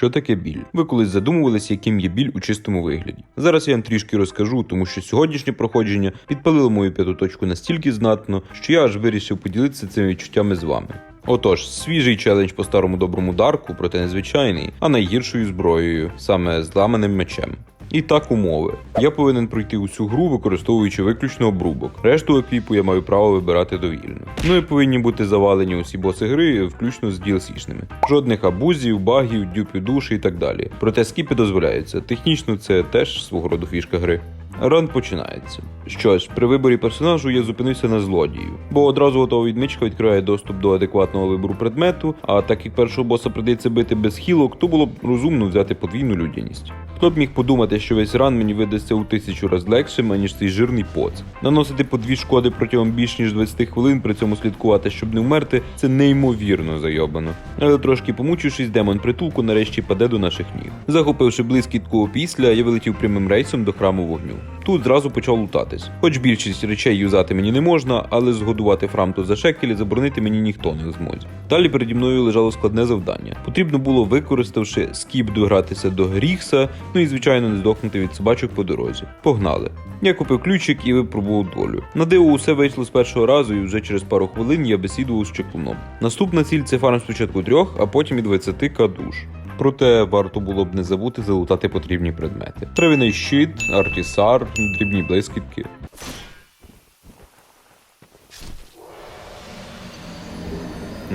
Що таке біль? Ви колись задумувалися, яким є біль у чистому вигляді. Зараз я вам трішки розкажу, тому що сьогоднішнє проходження підпалило мою п'яту точку настільки знатно, що я аж вирішив поділитися цими відчуттями з вами. Отож, свіжий челендж по старому доброму дарку, проте незвичайний, а найгіршою зброєю, саме зламаним мечем. І так умови. Я повинен пройти усю гру, використовуючи виключно обрубок. Решту еквіпу я маю право вибирати довільно. Ну і повинні бути завалені усі боси гри, включно з DLC-шними. Жодних абузів, багів, дюпів душі і так далі. Проте скіпи дозволяються. Технічно це теж свого роду фішка гри. Ран починається. Що ж, при виборі персонажу я зупинився на злодію, бо одразу готова відмичка відкриває доступ до адекватного вибору предмету, а так як першого боса прийдеться бити без хілок, то було б розумно взяти подвійну людяність. Хто б міг подумати, що весь ран мені видасться у тисячу раз легшим, аніж цей жирний поц. Наносити по дві шкоди протягом більш ніж 20 хвилин, при цьому слідкувати, щоб не вмерти, це неймовірно зайобано. Але трошки помучившись, демон притулку нарешті паде до наших ніг. Захопивши блискітку опісля, я вилетів прямим рейсом до храму вогню. Тут зразу почав лутатись. Хоч більшість речей юзати мені не можна, але згодувати фрамту за шекелі заборонити мені ніхто не зможе. Далі переді мною лежало складне завдання. Потрібно було, використавши скіп, догратися до Гріхса, ну і звичайно не здохнути від собачок по дорозі. Погнали. Я купив ключик і випробував долю. На диво усе вийшло з першого разу, і вже через пару хвилин я бесідував з чеклуном. Наступна ціль це фарм спочатку трьох, а потім і 20 кадуш. Проте варто було б не забути залутати потрібні предмети. Травяний щит, артісар, дрібні блискітки.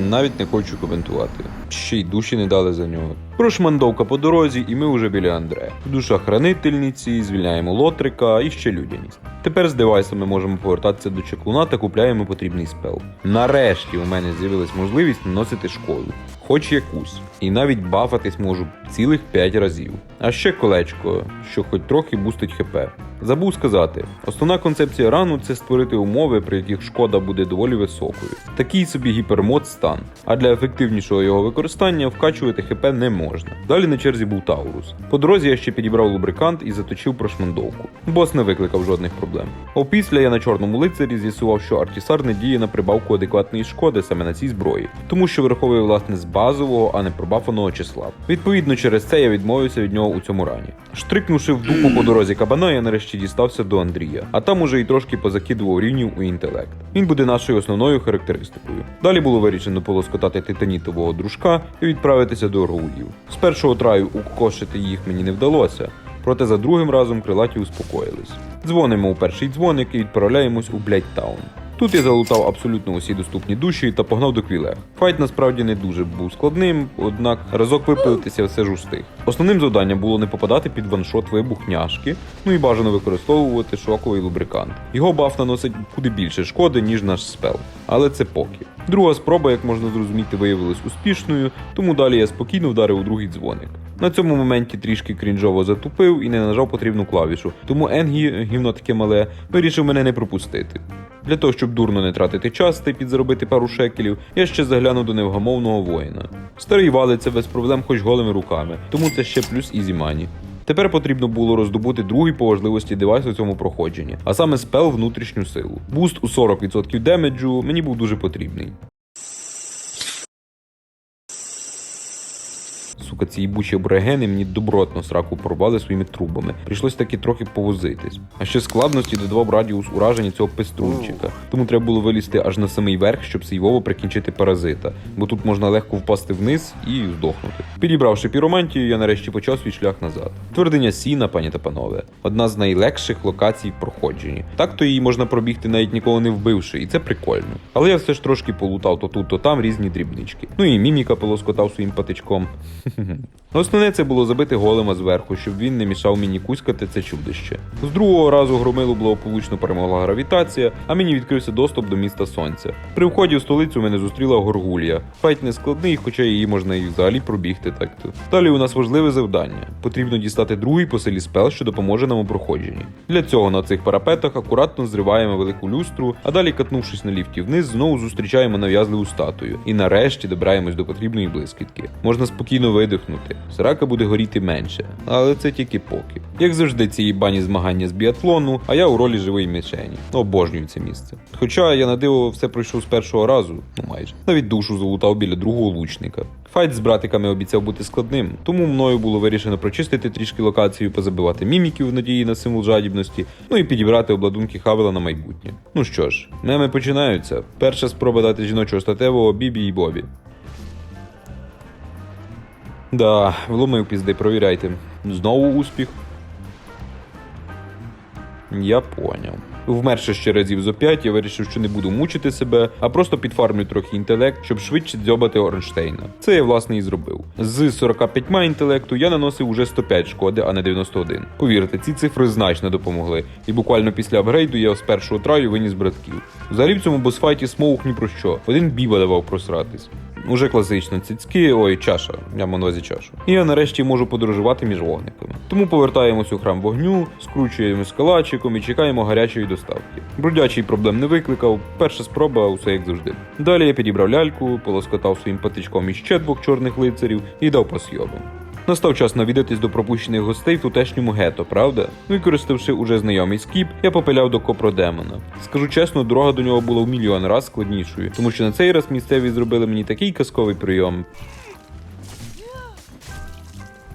Навіть не хочу коментувати. Ще й душі не дали за нього. Прошмандовка по дорозі, і ми вже біля Андре. Душа хранительниці, звільняємо лотрика і ще людяність. Тепер з девайсами можемо повертатися до чеклуна та купляємо потрібний спел. Нарешті у мене з'явилась можливість наносити шкоду, хоч якусь, і навіть бафатись можу цілих 5 разів. А ще колечко, що хоч трохи бустить хп. Забув сказати, основна концепція рану це створити умови, при яких шкода буде доволі високою. Такий собі гіпермод стан. А для ефективнішого його використання вкачувати хп не можна. Далі на черзі був Таурус. По дорозі я ще підібрав лубрикант і заточив прошмандовку. Бос не викликав жодних проблем. Опісля я на чорному лицарі з'ясував, що артісар не діє на прибавку адекватної шкоди саме на цій зброї, тому що враховує власне з базового, а не пробафаного числа. Відповідно, через це я відмовився від нього у цьому рані. Штрикнувши в дупу по дорозі кабана, я нарешті дістався до Андрія, а там уже і трошки позакидував рівнів у інтелект. Він буде нашою основною характеристикою. Далі було вирішено полоскотати титанітового дружка і відправитися до оргулів. З першого траю укокошити їх мені не вдалося. Проте за другим разом крилаті успокоїлись. Дзвонимо у перший дзвоник і відправляємось у Блядьтаун. Тут я залутав абсолютно усі доступні душі та погнав до квілег. Файт насправді не дуже був складним, однак разок випилитися все ж устиг. Основним завданням було не попадати під ваншот вибух няшки, ну і бажано використовувати шоковий лубрикант. Його баф наносить куди більше шкоди, ніж наш спел. Але це поки. Друга спроба, як можна зрозуміти, виявилась успішною, тому далі я спокійно вдарив у другий дзвоник. На цьому моменті трішки крінжово затупив і не нажав потрібну клавішу, тому Енгі, гівно таке мале, вирішив мене не пропустити. Для того, щоб дурно не тратити час та підзаробити пару шекелів, я ще заглянув до невгамовного воїна. Старий валиться без проблем хоч голими руками, тому це ще плюс ізі мані. Тепер потрібно було роздобути другий по важливості девайс у цьому проходженні, а саме спел внутрішню силу. Буст у 40% демеджу мені був дуже потрібний. Сука, ці їбучі аборигени мені добротно сраку порвали своїми трубами. Прийшлось таки трохи повозитись. А ще складності додавав радіус ураження цього пеструнчика. Тому треба було вилізти аж на самий верх, щоб сейвово прикінчити паразита, бо тут можна легко впасти вниз і здохнути. Підібравши піромантію, я нарешті почав свій шлях назад. Твердиня Сіна, пані та панове, одна з найлегших локацій в проходженні. Так то її можна пробігти навіть ніколи не вбивши, і це прикольно. Але я все ж трошки полутав то тут, то там різні дрібнички. Ну і міміка полоскотав своїм патичком. Основне це було забити голема зверху, щоб він не мішав мені кузькати це чудище. З другого разу громилу благополучно перемогла гравітація, а мені відкрився доступ до міста сонця. При вході в столицю мене зустріла горгулія. Файт не складний, хоча її можна і взагалі пробігти так-то. Далі у нас важливе завдання. Потрібно дістати другий по селі спел, що допоможе нам у проходженні. Для цього на цих парапетах акуратно зриваємо велику люстру, а далі, катнувшись на ліфті вниз, знову зустрічаємо нав'язливу статую. І нарешті добираємось до потрібної блискітки. Можна спокійно видихнути видихнути. Срака буде горіти менше, але це тільки поки. Як завжди, ці їбані змагання з біатлону, а я у ролі живої мішені. Обожнюю це місце. Хоча я на диво все пройшов з першого разу, ну майже. Навіть душу залутав біля другого лучника. Файт з братиками обіцяв бути складним, тому мною було вирішено прочистити трішки локацію, позабивати міміків в надії на символ жадібності, ну і підібрати обладунки Хавела на майбутнє. Ну що ж, меми починаються. Перша спроба дати жіночого статевого Бібі і Бобі. Да, вломив пізди, провіряйте. Знову успіх. Я поняв. Вмерше ще разів зо п'ять, я вирішив, що не буду мучити себе, а просто підфармлю трохи інтелект, щоб швидше дзьобати Орнштейна. Це я власне і зробив. З 45 інтелекту я наносив уже 105 шкоди, а не 91. Повірте, ці цифри значно допомогли, і буквально після апгрейду я з першого траю виніс братків. Взагалі в цьому босфайті смоух ні про що. Один біба давав просратись. Уже класично цицьки, ой, чаша, я увазі чашу. І я нарешті можу подорожувати між вогниками. Тому повертаємось у храм вогню, скручуємось калачиком і чекаємо гарячої доставки. Бродячий проблем не викликав, перша спроба, усе як завжди. Далі я підібрав ляльку, полоскотав своїм патичком іще двох чорних лицарів і дав по сйобам. Настав час навідатись до пропущених гостей в тутешньому гето, правда? Ну і користавши уже знайомий скіп, я попиляв до копродемона. Скажу чесно, дорога до нього була в мільйон раз складнішою, тому що на цей раз місцеві зробили мені такий казковий прийом.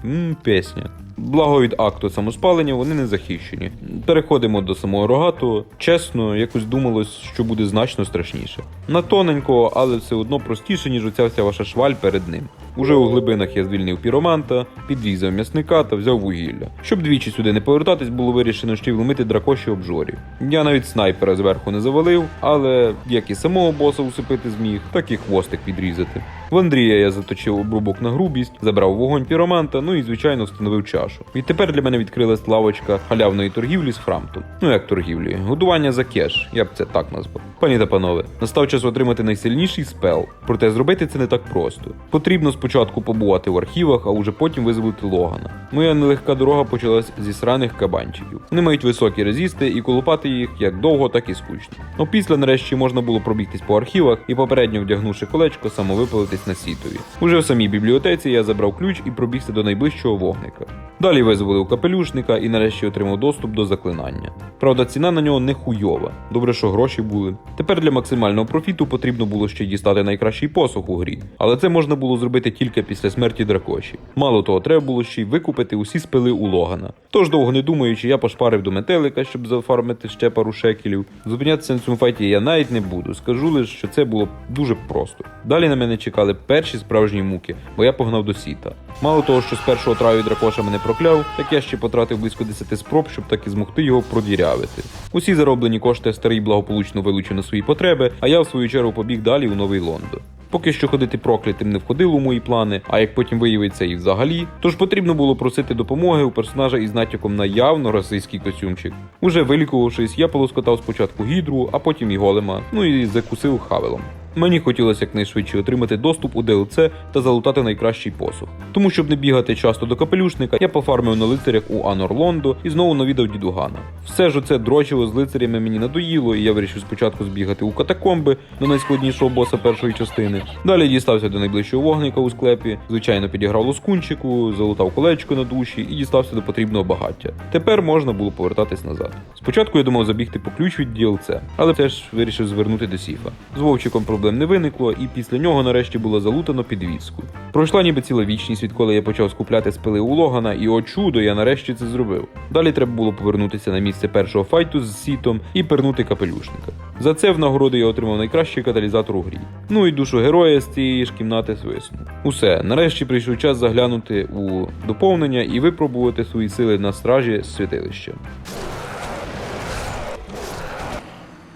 Мм, пісня. Благо від акту самоспалення вони не захищені. Переходимо до самого рогатого. Чесно, якось думалось, що буде значно страшніше. На тоненького, але все одно простіше, ніж оця вся ваша шваль перед ним. Уже у глибинах я звільнив піроманта, підрізав м'ясника та взяв вугілля. Щоб двічі сюди не повертатись, було вирішено ще й вломити дракоші обжорів. Я навіть снайпера зверху не завалив, але як і самого боса усипити зміг, так і хвостик підрізати. В Андрія я заточив обрубок на грубість, забрав вогонь піроманта, ну і звичайно встановив чашу. Відтепер для мене відкрилась лавочка халявної торгівлі з фрамтом. Ну як торгівлі, годування за кеш, я б це так назвав. Пані та панове, настав час отримати найсильніший спел. Проте зробити це не так просто. Потрібно спочатку побувати в архівах, а уже потім визволити Логана. Моя нелегка дорога почалась зі сраних кабанчиків. Вони мають високі резісти і колупати їх як довго, так і скучно. Ну після нарешті можна було пробігтись по архівах і попередньо вдягнувши колечко, самовипалитись на сітові. Уже в самій бібліотеці я забрав ключ і пробігся до найближчого вогника. Далі визволив капелюшника і нарешті отримав доступ до заклинання. Правда, ціна на нього не хуйова. Добре, що гроші були. Тепер для максимального профіту потрібно було ще дістати найкращий посох у грі, але це можна було зробити тільки після смерті дракоші. Мало того, треба було ще й викупити усі спили у Логана. Тож, довго не думаючи, я пошпарив до метелика, щоб зафармити ще пару шекелів. Зупинятися на цьому файті я навіть не буду. Скажу лише, що це було дуже просто. Далі на мене чекали перші справжні муки, бо я погнав до сіта. Мало того, що з першого траю дракоша мене прокляв, так я ще потратив близько 10 спроб, щоб так і змогти його продірявити. Усі зароблені кошти старий благополучно вилучив на свої потреби, а я в свою чергу побіг далі у новий Лондон. Поки що ходити проклятим не входило у мої плани, а як потім виявиться і взагалі, тож потрібно було просити допомоги у персонажа із натяком на явно російський костюмчик. Уже вилікувавшись, я полоскотав спочатку гідру, а потім і голема, ну і закусив хавелом. Мені хотілося якнайшвидше отримати доступ у DLC та залутати найкращий посух. Тому, щоб не бігати часто до капелюшника, я пофармив на лицарях у Анор Лондо і знову навідав дідугана. Все ж оце дрочило з лицарями мені надоїло, і я вирішив спочатку збігати у катакомби до найскладнішого боса першої частини. Далі дістався до найближчого вогника у склепі, звичайно, підіграв лоскунчику, залутав колечко на душі і дістався до потрібного багаття. Тепер можна було повертатись назад. Спочатку я думав забігти по ключ від DLC, але теж вирішив звернути до Сіфа. З Вовчиком проблем не виникло, і після нього нарешті було залутано підвіску. Пройшла ніби ціла вічність, відколи я почав скупляти спили у Логана, і о чудо, я нарешті це зробив. Далі треба було повернутися на місце першого файту з сітом і пернути капелюшника. За це в нагороду я отримав найкращий каталізатор у грі. Ну і душу героя з цієї ж кімнати свиснув. Усе, нарешті прийшов час заглянути у доповнення і випробувати свої сили на стражі святилища.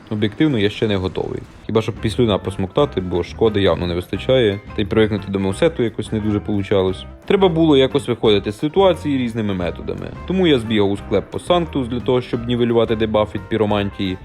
Об'єктивно, я ще не готовий. Хіба щоб післюна посмоктати, бо шкоди явно не вистачає, та й привикнути до меусету якось не дуже получалось. Треба було якось виходити з ситуації різними методами. Тому я збігав у склеп по Санктус для того, щоб нівелювати дебаф від піромантії.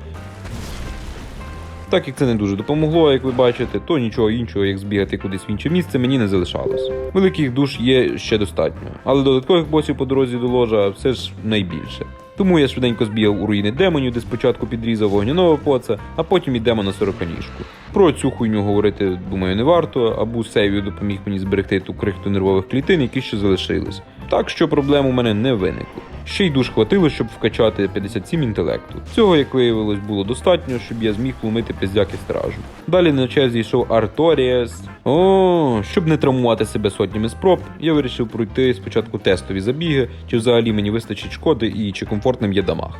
Так як це не дуже допомогло, як ви бачите, то нічого іншого, як збігати кудись в інше місце, мені не залишалось. Великих душ є ще достатньо, але додаткових босів по дорозі до ложа все ж найбільше. Тому я швиденько збігав у руїни демонів, де спочатку підрізав вогняного поца, а потім і демона сороконіжку. Про цю хуйню говорити, думаю, не варто, або Севію допоміг мені зберегти ту крихту нервових клітин, які ще залишились. Так що проблем у мене не виникло. Ще й душ хватило, щоб вкачати 57 інтелекту. Цього, як виявилось, було достатньо, щоб я зміг вломити пиздяки стражу. Далі на черзі йшов Арторіас. О, щоб не травмувати себе сотнями спроб, я вирішив пройти спочатку тестові забіги, чи взагалі мені вистачить шкоди і чи комфортним є дамаг.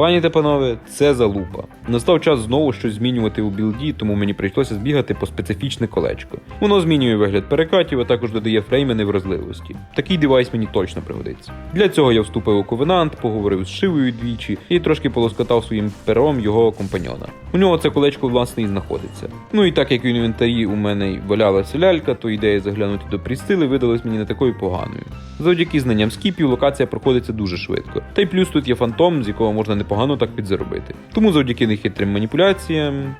Пані та панове, це залупа. Настав час знову щось змінювати у білді, тому мені прийшлося збігати по специфічне колечко. Воно змінює вигляд перекатів, а також додає фрейми невразливості. Такий девайс мені точно пригодиться. Для цього я вступив у ковенант, поговорив з Шивою двічі і трошки полоскотав своїм пером його компаньона. У нього це колечко власне і знаходиться. Ну і так як в інвентарі у мене валялася лялька, то ідея заглянути до прістили видалась мені не такою поганою. Завдяки знанням скіпів локація проходиться дуже швидко. Та й плюс тут є фантом, з якого можна непогано так підзаробити. Тому завдяки нехитрим маніпуляціям.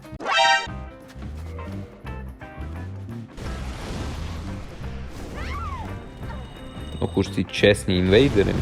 Ох уж ці чесні інвейдери.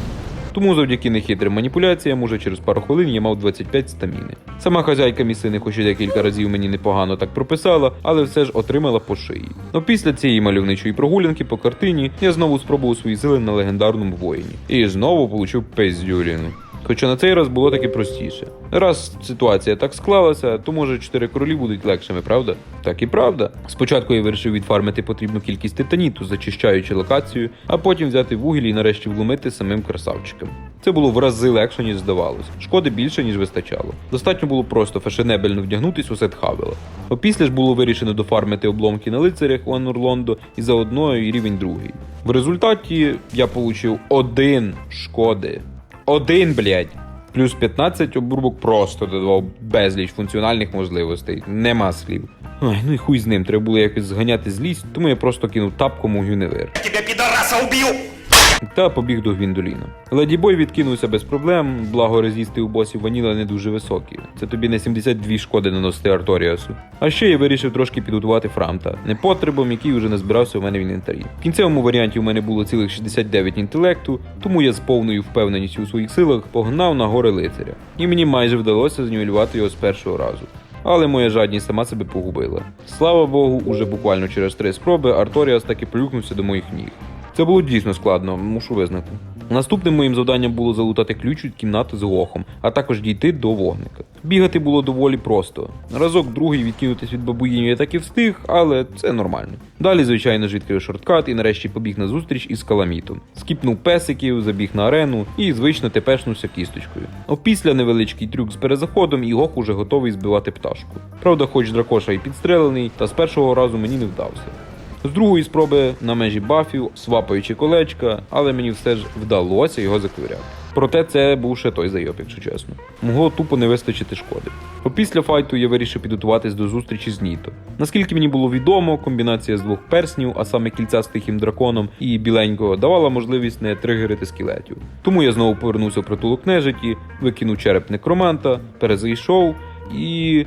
Тому завдяки нехитрим маніпуляціям, уже через пару хвилин я мав 25 стаміни. Сама хазяйка місцини хоч і декілька разів мені непогано так прописала, але все ж отримала по шиї. Но після цієї мальовничої прогулянки по картині я знову спробував свої сили на легендарному воїні. І знову получив пиздюліну. Хоча на цей раз було таки простіше. Раз ситуація так склалася, то може чотири королі будуть легшими, правда? Так і правда. Спочатку я вирішив відфармити потрібну кількість титаніту, зачищаючи локацію, а потім взяти вугіль і нарешті вломити самим красавчиком. Це було в рази легше, ніж здавалось. Шкоди більше, ніж вистачало. Достатньо було просто фешенебельно вдягнутись у сет Хавела. Опісля ж було вирішено дофармити обломки на лицарях у Анурлондо і заодно і рівень другий. В результаті я получив один шкоди. Один, блядь. Плюс 15 обрубок просто додавав безліч функціональних можливостей. Нема слів. Ой, ну і хуй з ним, треба було якось зганяти злість, тому я просто кинув тапком у Гюневер. тебе, підараса, убью! Та побіг до Гвіндоліна. Леді Бой відкинувся без проблем, благо резісти у босів Ваніла не дуже високі. Це тобі не 72 шкоди наносити Арторіасу. А ще я вирішив трошки підготувати Фрамта, непотребом, який вже не збирався у мене в інвентарі. В кінцевому варіанті у мене було цілих 69 інтелекту, тому я з повною впевненістю у своїх силах погнав на гори лицаря. І мені майже вдалося знівелювати його з першого разу. Але моя жадність сама себе погубила. Слава Богу, уже буквально через три спроби Арторіас таки плюхнувся до моїх ніг. Це було дійсно складно, мушу визнати. Наступним моїм завданням було залутати ключ від кімнати з гохом, а також дійти до вогника. Бігати було доволі просто. Разок другий відкинутись від бабуїнів я так і встиг, але це нормально. Далі, звичайно ж, відкрив шорткат і нарешті побіг на зустріч із каламітом. Скіпнув песиків, забіг на арену і звично тепешнувся кісточкою. Опісля невеличкий трюк з перезаходом і гох уже готовий збивати пташку. Правда, хоч дракоша і підстрелений, та з першого разу мені не вдався. З другої спроби на межі бафів, свапаючи колечка, але мені все ж вдалося його заковиряти. Проте це був ще той зайоб, якщо чесно. Могло тупо не вистачити шкоди. Опісля файту я вирішив підготуватись до зустрічі з Ніто. Наскільки мені було відомо, комбінація з двох перснів, а саме кільця з тихим драконом і біленького, давала можливість не тригерити скелетів. Тому я знову повернувся в притулок нежиті, викинув череп некроманта, перезайшов і.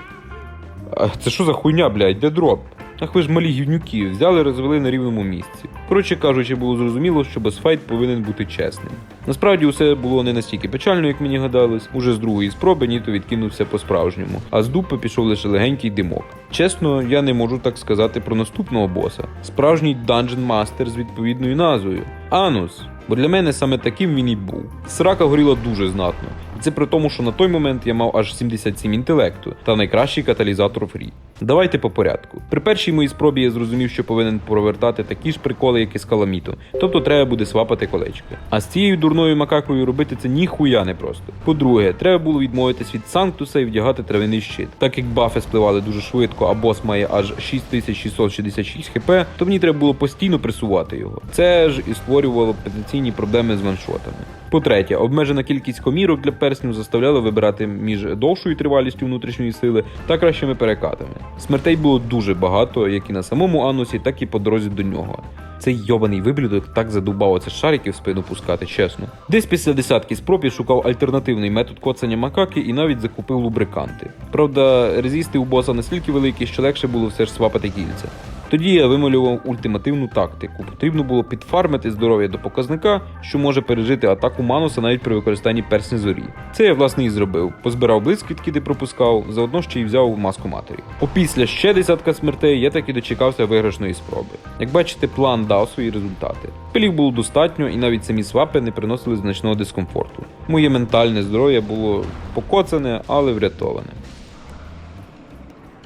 Це що за хуйня, блядь, де дроп? Ах ви ж малі гівнюки, взяли розвели на рівному місці. Коротше кажучи, було зрозуміло, що босфайт повинен бути чесним. Насправді усе було не настільки печально, як мені гадалось. Уже з другої спроби Ніто відкинувся по-справжньому, а з дупи пішов лише легенький димок. Чесно, я не можу так сказати про наступного боса. Справжній данжен мастер з відповідною назвою Анус. Бо для мене саме таким він і був. Срака горіла дуже знатно. Це при тому, що на той момент я мав аж 77 інтелекту та найкращий каталізатор фрі. Давайте по порядку. При першій моїй спробі я зрозумів, що повинен провертати такі ж приколи, як і з каламітом. Тобто треба буде свапати колечки. А з цією дурною макакою робити це ніхуя не просто. По-друге, треба було відмовитись від Санктуса і вдягати травяний щит. Так як бафи спливали дуже швидко, а бос має аж 6666 хп, то мені треба було постійно пресувати його. Це ж і створювало потенційні проблеми з ваншотами. По-третє, обмежена кількість комірок для перснів заставляла вибирати між довшою тривалістю внутрішньої сили та кращими перекатами. Смертей було дуже багато, як і на самому Анусі, так і по дорозі до нього. Цей йобаний виблюдок так задубав оце шарики в спину пускати, чесно. Десь після десятки спроб шукав альтернативний метод коцання макаки і навіть закупив лубриканти. Правда, резісти у боса настільки великі, що легше було все ж свапати кільця. Тоді я вималював ультимативну тактику. Потрібно було підфармити здоров'я до показника, що може пережити атаку Мануса навіть при використанні персні зорі. Це я власне і зробив. Позбирав блискітки, де пропускав, заодно ще й взяв маску матері. Опісля ще десятка смертей я таки дочекався виграшної спроби. Як бачите, план дав свої результати. Пилів було достатньо, і навіть самі свапи не приносили значного дискомфорту. Моє ментальне здоров'я було покоцане, але врятоване.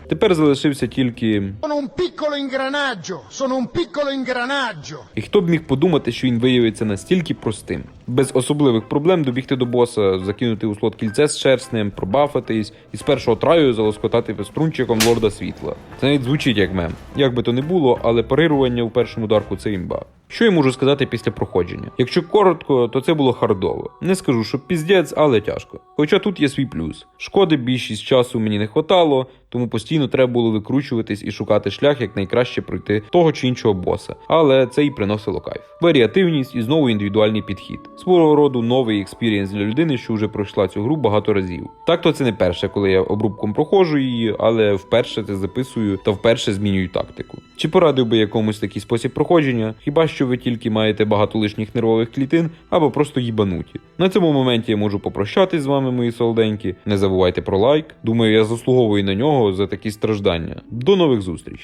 Тепер залишився тільки. Ingranaggio. І хто б міг подумати, що він виявиться настільки простим, без особливих проблем добігти до боса, закинути у слот кільце з шерстнем, пробафатись і з першого траю залоскотати пеструнчиком лорда світла. Це навіть звучить як мем. Як би то не було, але парирування у першому дарку це імба. Що я можу сказати після проходження? Якщо коротко, то це було хардово. Не скажу, що піздець, але тяжко. Хоча тут є свій плюс. Шкоди більшість часу мені не хватало, тому постійно треба було викручуватись і шукати шлях, як найкраще пройти того чи іншого боса. Але це і приносило кайф. Варіативність і знову індивідуальний підхід. Свого роду новий експірієнс для людини, що вже пройшла цю гру багато разів. Так то це не перше, коли я обрубком проходжу її, але вперше це записую та вперше змінюю тактику. Чи порадив би якомусь такий спосіб проходження? Хіба що ви тільки маєте багато лишніх нервових клітин або просто їбануті. На цьому моменті я можу попрощатись з вами, мої солоденькі. Не забувайте про лайк. Думаю, я заслуговую на нього за такі страждання. До нових зустрічей.